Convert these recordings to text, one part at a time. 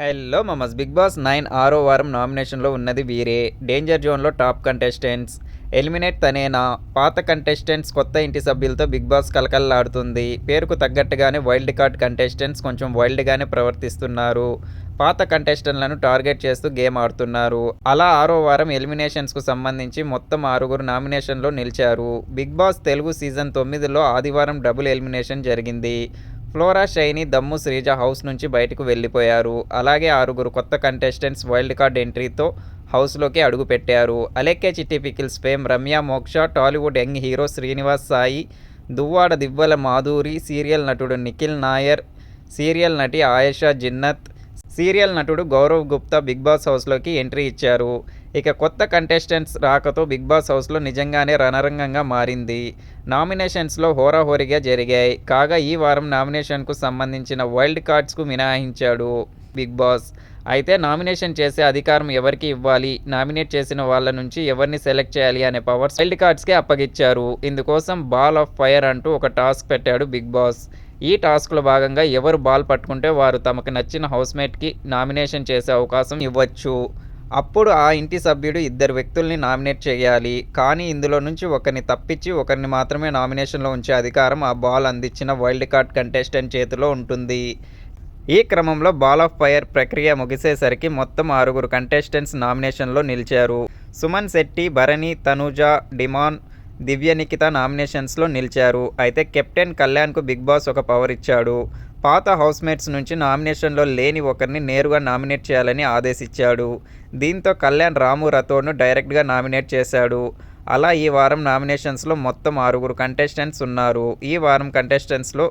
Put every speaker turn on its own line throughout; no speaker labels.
Hello moms Big Boss nine ఆరో వారం నామినేషన్లో ఉన్నది వీరే. డేంజర్ జోన్లో టాప్ కంటెస్టెంట్స్. ఎలిమినేట్ తనేనా? పాత కంటెస్టెంట్స్ కొత్త ఇంటి సభ్యులతో బిగ్ బాస్ కలకల్లాడుతుంది. పేరుకు తగ్గట్టుగానే వైల్డ్ కార్డ్ కంటెస్టెంట్స్ కొంచెం వైల్డ్గానే ప్రవర్తిస్తున్నారు. పాత కంటెస్టెంట్లను టార్గెట్ చేస్తూ గేమ్ ఆడుతున్నారు. అలా ఆరో వారం ఎలిమినేషన్స్కు సంబంధించి మొత్తం ఆరుగురు నామినేషన్లో నిలిచారు. బిగ్ బాస్ తెలుగు సీజన్ తొమ్మిదిలో ఆదివారం డబుల్ ఎలిమినేషన్ జరిగింది. ఫ్లోరా షైని దమ్ము శ్రీజ హౌస్ నుంచి బయటకు వెళ్ళిపోయారు. అలాగే ఆరుగురు కొత్త కంటెస్టెంట్స్ వైల్డ్ కార్డ్ ఎంట్రీతో హౌస్లోకి అడుగుపెట్టారు అలెక్కే చిట్టి pickles fame Ramya Moksha Tollywood young hero Srinivas Sai Duvvada Divvala Madhuri serial నటుడు నిఖిల్ నాయర్ సీరియల్ నటి ఆయేషా జిన్నత్ సీరియల్ నటుడు గౌరవ్ గుప్తా బిగ్ బాస్ హౌస్లోకి ఎంట్రీ ఇచ్చారు. ఇక కొత్త కంటెస్టెంట్స్ రాకతో బిగ్ బాస్ హౌస్లో నిజంగానే రణరంగంగా మారింది. నామినేషన్స్లో హోరాహోరీగా జరిగాయి. కాగా ఈ వారం నామినేషన్కు సంబంధించిన వైల్డ్ కార్డ్స్కు మినహాయించాడు బిగ్ బాస్. అయితే నామినేషన్ చేసే అధికారం ఎవరికి ఇవ్వాలి? నామినేట్ చేసిన వాళ్ళ నుంచి ఎవరిని సెలెక్ట్ చేయాలి అనే పవర్స్ వైల్డ్ కార్డ్స్కే అప్పగిచ్చారు. ఇందుకోసం బాల్ ఆఫ్ ఫైర్ అంటూ ఒక టాస్క్ పెట్టాడు బిగ్ బాస్. ఈ టాస్క్లో భాగంగా ఎవరు బాల్ పట్టుకుంటే వారు తమకు నచ్చిన హౌస్మేట్కి నామినేషన్ చేసే అవకాశం ఇవ్వచ్చు. అప్పుడు ఆ ఇంటి సభ్యుడు ఇద్దరు వ్యక్తుల్ని నామినేట్ చేయాలి. కానీ ఇందులో నుంచి ఒకరిని తప్పించి ఒకరిని మాత్రమే నామినేషన్లో ఉంచే అధికారం ఆ బాల్ అందించిన వైల్డ్ కార్డ్ కంటెస్టెంట్ చేతిలో ఉంటుంది. ఈ క్రమంలో బాల్ ఆఫ్ ఫైర్ ప్రక్రియ ముగిసేసరికి మొత్తం ఆరుగురు కంటెస్టెంట్స్ నామినేషన్లో నిలిచారు. సుమన్ శెట్టి భరణి తనుజ డిమాన్ దివ్య నిఖిత నామినేషన్స్లో నిలిచారు. అయితే కెప్టెన్ కళ్యాణ్కు బిగ్ బాస్ ఒక పవర్ ఇచ్చాడు. పాత హౌస్మేట్స్ నుంచి నామినేషన్లో లేని ఒకరిని నేరుగా నామినేట్ చేయాలని ఆదేశించాడు. దీంతో కళ్యాణ్ రాము రథోడ్ను డైరెక్ట్గా నామినేట్ చేశాడు. అలా ఈ వారం నామినేషన్స్లో మొత్తం ఆరుగురు కంటెస్టెంట్స్ ఉన్నారు. ఈ వారం కంటెస్టెంట్స్లో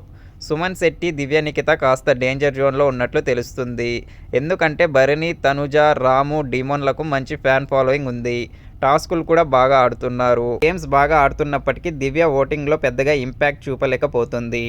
సుమన్ శెట్టి దివ్య నిఖిత కాస్త డేంజర్ జోన్లో ఉన్నట్లు తెలుస్తుంది. ఎందుకంటే భరణి తనుజ రాము డిమోన్లకు మంచి ఫ్యాన్ ఫాలోయింగ్ ఉంది. టాస్కులు కూడా బాగా ఆడుతున్నారు. గేమ్స్ బాగా ఆడుతున్నప్పటికీ దివ్య ఓటింగ్లో పెద్దగా ఇంపాక్ట్ చూపలేకపోతుంది.